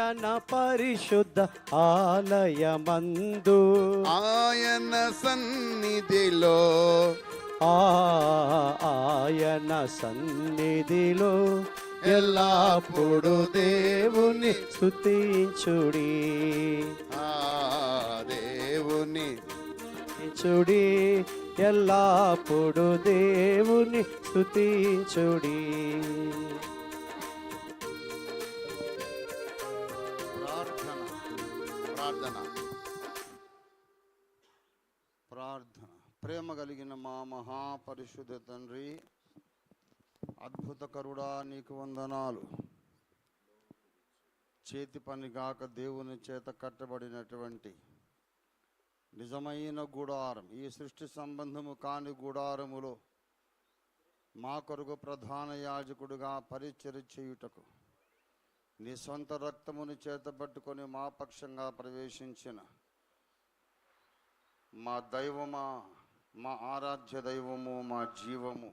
ఆయన పరిశుద్ధ ఆలయమందు. ఆయన సన్నిధిలో. ఆయన సన్నిధిలో ఎల్లప్పుడు దేవుని స్తుతించుడి. ఆ దేవుని. స్తుతించుడి ఎల్లప్పుడు దేవుని స్తుతించుడి. ప్రేమ కలిగిన మా మహాపరిశుద్ధ తండ్రి అద్భుతకరుడా నీకు వందనాలు. చేతి పని కాక దేవుని చేత కట్టబడినటువంటి నిజమైన గుడారం ఈ సృష్టి సంబంధము కాని గుడారములో మా కొరకు ప్రధాన యాజకుడుగా పరిచర్య చేయుటకు నీ సొంత రక్తమును చేతబట్టుకొని మా పక్షంగా ప్రవేశించిన మా దైవమా మా ఆరాధ్య దైవము మా జీవము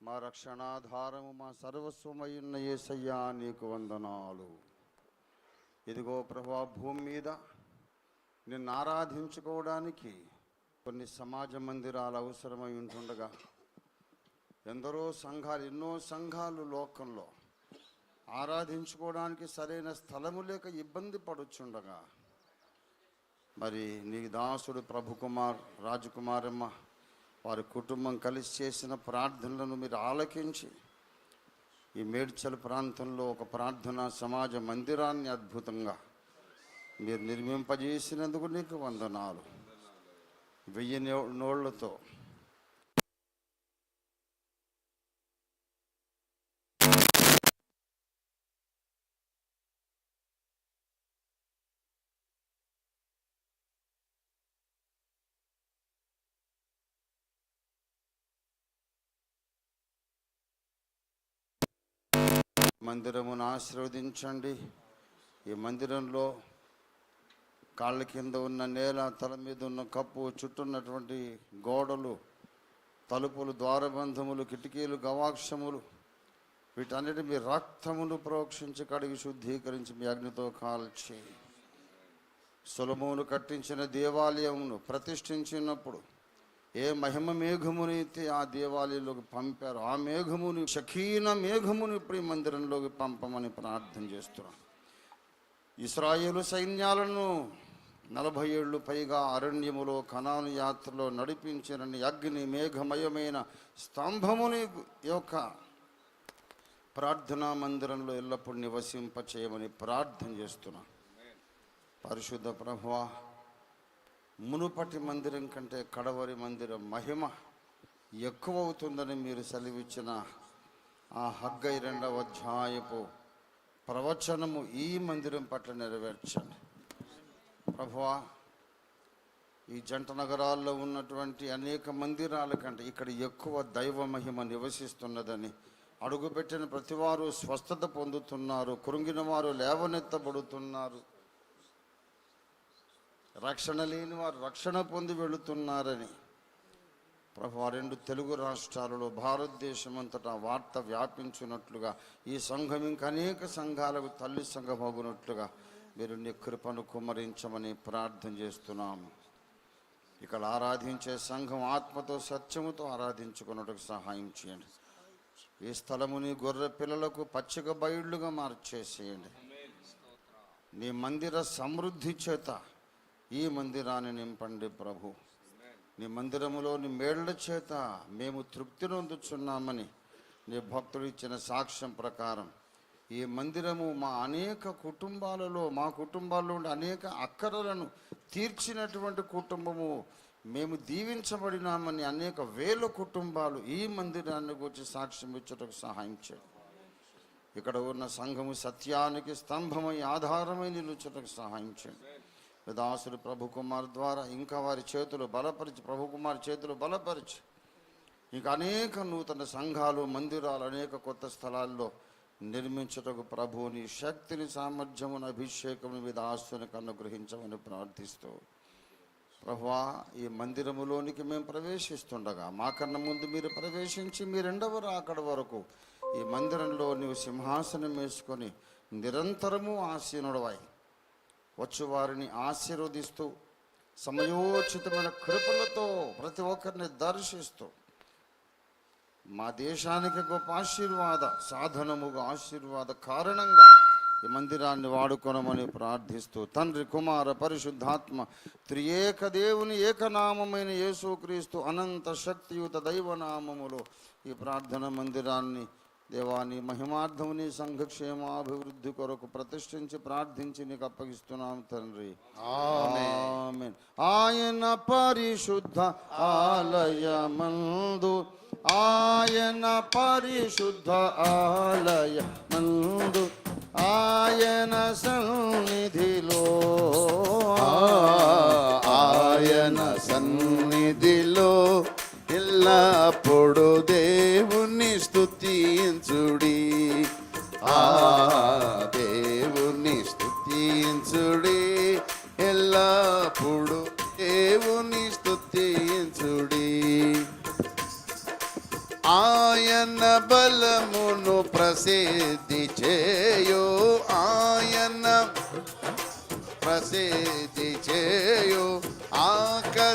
మా రక్షణాధారము మా సర్వస్వమయున్న ఏసయ్యా నీకు వందనాలు. ఇదిగో ప్రభా భూమి మీద నిన్ను ఆరాధించుకోవడానికి కొన్ని సమాజ మందిరాలు అవసరమై ఉంటుండగా ఎందరో సంఘాలు ఎన్నో సంఘాలు లోకంలో ఆరాధించుకోవడానికి సరైన స్థలము లేక ఇబ్బంది పడుచుండగా మరి నీ దాసుడు ప్రభు కుమార్ రాజకుమారమ్మ వారి కుటుంబం కలిసి చేసిన ప్రార్థనలను మీరు ఆలకించి ఈ మేడ్చల్ ప్రాంతంలో ఒక ప్రార్థన సమాజ మందిరాన్ని అద్భుతంగా మీరు నిర్మింపజేసినందుకు నీకు వందనాలు. వెయ్యి నోళ్ళతో నోళ్ళతో మందిరమును ఆశీర్వదించండి. ఈ మందిరంలో కాళ్ళ కింద ఉన్న నేల తల మీద ఉన్న కప్పు చుట్టూన్నటువంటి గోడలు తలుపులు ద్వారబంధములు కిటికీలు గవాక్షములు వీటన్నిటి మీ రక్తమును ప్రోక్షించి కడిగి శుద్ధీకరించి మీ అగ్నితో కాల్చి సులభమును కట్టించిన దేవాలయమును ప్రతిష్ఠించినప్పుడు ఏ మహిమ మేఘమునైతే ఆ దేవాలయంలోకి పంపారు ఆ మేఘముని షకీన మేఘముని ఇప్పుడు ఈ మందిరంలోకి పంపమని ప్రార్థన చేస్తున్నాం. ఇస్రాయేలు సైన్యాలను నలభై ఏళ్ళు పైగా అరణ్యములో కణాను యాత్రలో నడిపించిన అగ్ని మేఘమయమైన స్తంభముని యొక్క ప్రార్థనా మందిరంలో ఎల్లప్పుడూ నివసింప చేయమని ప్రార్థన చేస్తున్నాం. పరిశుద్ధ ప్రభువా మునుపటి మందిరం కంటే కడవరి మందిరం మహిమ ఎక్కువ అవుతుందని మీరు సెలవిచ్చిన ఆ హగ్గై రెండవ అధ్యాయపు ప్రవచనము ఈ మందిరం పట్ల నెరవేర్చండి. ప్రభువా ఈ జంట నగరాల్లో ఉన్నటువంటి అనేక మందిరాల కంటే ఇక్కడ ఎక్కువ దైవ మహిమ నివసిస్తున్నదని అడుగుపెట్టిన ప్రతివారు స్వస్థత పొందుతున్నారు కురుంగిన వారు లేవనెత్తబడుతున్నారు. రక్షణ లేని వారు రక్షణ పొంది వెళుతున్నారని ప్రభు రెండు తెలుగు రాష్ట్రాలలో భారతదేశం అంతటా వార్త వ్యాపించినట్లుగా ఈ సంఘం ఇంకా అనేక సంఘాలకు తల్లి సంఘం సంఘమగునట్లుగా మీరు నీ కృపను కుమరించమని ప్రార్థన చేస్తున్నాము ఇక్కడ ఆరాధించే సంఘం ఆత్మతో సత్యముతో ఆరాధించుకున్నట్టుకు సహాయం చేయండి. ఈ స్థలముని గొర్రె పిల్లలకు పచ్చిక బయళ్ళుగా మార్చేసేయండి. నీ మందిర సమృద్ధి చేత ఈ మందిరాన్ని నింపండి ప్రభు. నీ మందిరములోని మేళ్ళ చేత మేము తృప్తి నొందుచున్నామని నీ భక్తుడు ఇచ్చిన సాక్ష్యం ప్రకారం ఈ మందిరము మా అనేక కుటుంబాలలో మా కుటుంబాల్లో ఉండే అనేక అక్కరలను తీర్చినటువంటి కుటుంబము. మేము దీవించబడినామని అనేక వేల కుటుంబాలు ఈ మందిరాన్ని గురించి సాక్ష్యం ఇచ్చటకు సహాయం చేయండి ఇక్కడ ఉన్న సంఘము సత్యానికి స్తంభమై ఆధారమై నిలుచటకు సహాయం చేయండి దాసుడు ప్రభు కుమార్ ద్వారా ఇంకా వారి చేతులు బలపరిచి ప్రభు కుమార్ చేతులు బలపరిచి. ఇంకా అనేక నూతన సంఘాలు మందిరాలు అనేక కొత్త స్థలాల్లో నిర్మించుటకు ప్రభువుని శక్తిని సామర్థ్యమును అభిషేకమును మీద ఆస్తునికి అనుగ్రహించమని ప్రార్థిస్తూ. ప్రభువా ఈ మందిరములోనికి మేము ప్రవేశిస్తుండగా మాకన్నా ముందు మీరు ప్రవేశించి మీ రెండవ రాకడ వరకు ఈ మందిరంలో నీవు సింహాసనం వేసుకొని నిరంతరము ఆసీనుడవై వచ్చు వారిని ఆశీర్వదిస్తూ సమయోచితమైన కృపలతో ప్రతి ఒక్కరిని దర్శిస్తూ మా దేశానికి గొప్ప ఆశీర్వాద సాధనముగా ఆశీర్వాద కారణంగా ఈ మందిరాన్ని వాడుకొనమని ప్రార్థిస్తూ తండ్రి కుమార పరిశుద్ధాత్మ త్రియేక దేవుని ఏకనామమైన యేసుక్రీస్తు అనంత శక్తియుత దైవనామములో ఈ ప్రార్థన మందిరాన్ని దేవాని మహిమార్థముని సంఘక్షేమాభివృద్ధి కొరకు ప్రతిష్ఠించి ప్రార్థించి నీకు అప్పగిస్తున్నాం తండ్రి ఆమేన్. ఆయన పరిశుద్ధ ఆలయమందు ఆయన పరిశుద్ధ ఆలయమందు ఆయన సన్నిధిలో ఆయన సన్నిధిలో ఎల్లప్పుడు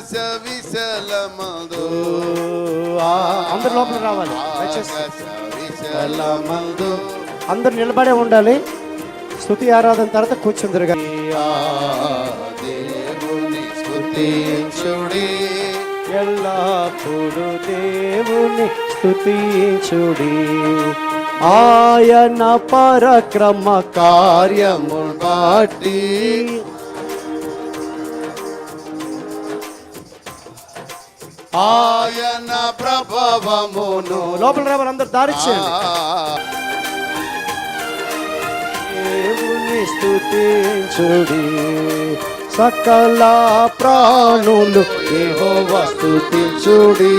ఆకాశ విశలమందు అందరు లోపల రావాలి. విశలమందు అందరు నిలబడే ఉండాలి. స్తుతి ఆరాధన తర్వాత కూర్చుందరుగా ఆ దేవుని స్తుతించుడి ఎల్లప్పుడు దేవుని స్తుతించుడి ఆయన పరక్రమ కార్యము బాటి ఆయన ప్రభావమును. లోపల రావాలి అందరు దేవుని స్తుతించుడి. సకల ప్రాణులు యెహోవ స్తుతించుడి.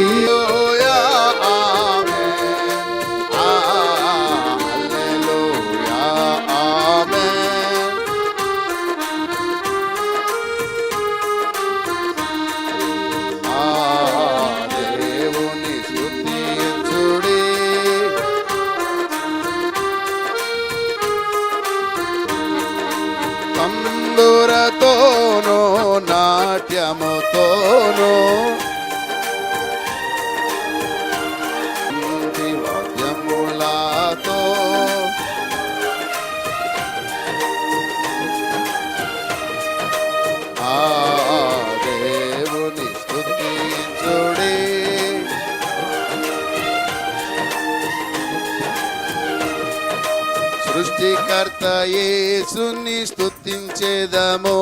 సృష్టికర్త యేసుని స్థుతించేదము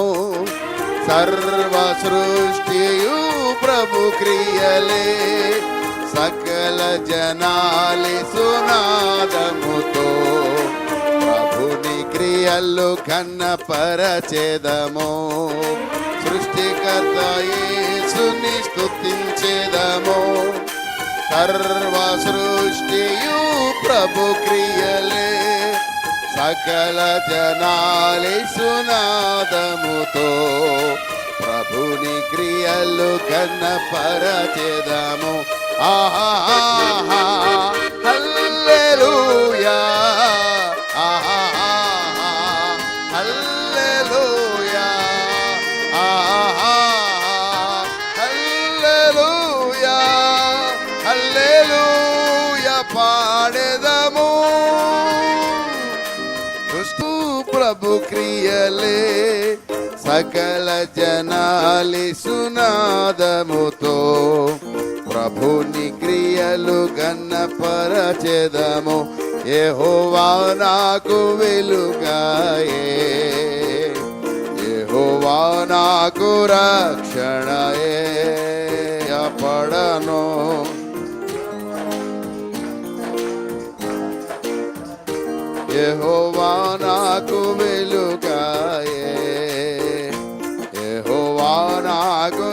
సర్వ సృష్టియు ప్రభు క్రియలే. సకల జనాలి సునాదముతో ప్రభుని క్రియలు కన్నపరచేదము సృష్టికర్త యేసుని స్థుతించేదము సర్వ సృష్టియు ప్రభు క్రియలే. సకల జనాలి సునాదముతో ప్రభుని క్రియలు కన్నపరచెదము ఆహా ప్రభు క్రియలే సకల జనాలి సునాదముతో ప్రభుని క్రియలు గన్నపరచెదము. యెహోవా నాకు వెలుగాయే. యెహోవా నాకు రక్షణయే. అపడను యెహోవా నాకు వెలుగాయే. యెహోవా నాకు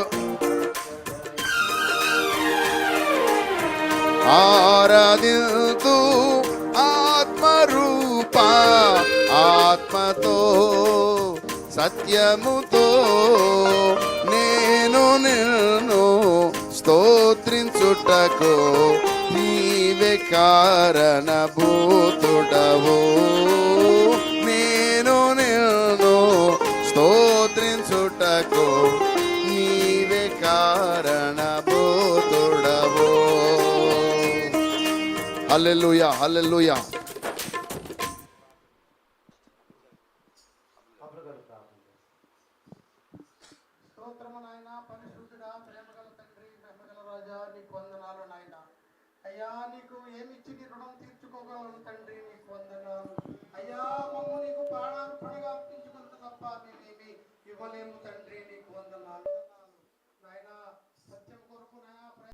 ఆరాధింతు ఆత్మరూప ఆత్మతో సత్యముతో నేను నిన్ను స్తోత్రించుటకు నీవే కారణభూతుడవు. హల్లెలూయా హల్లెలూయా అయ్యా నీకు ఏమిచ్చి నీ రుణం తీర్చుకోగలను తండ్రి నీకు వందనాలు. అయ్యా మమ్మ నీకు ప్రాణార్పణగా తండ్రి నీకు వందనాలు.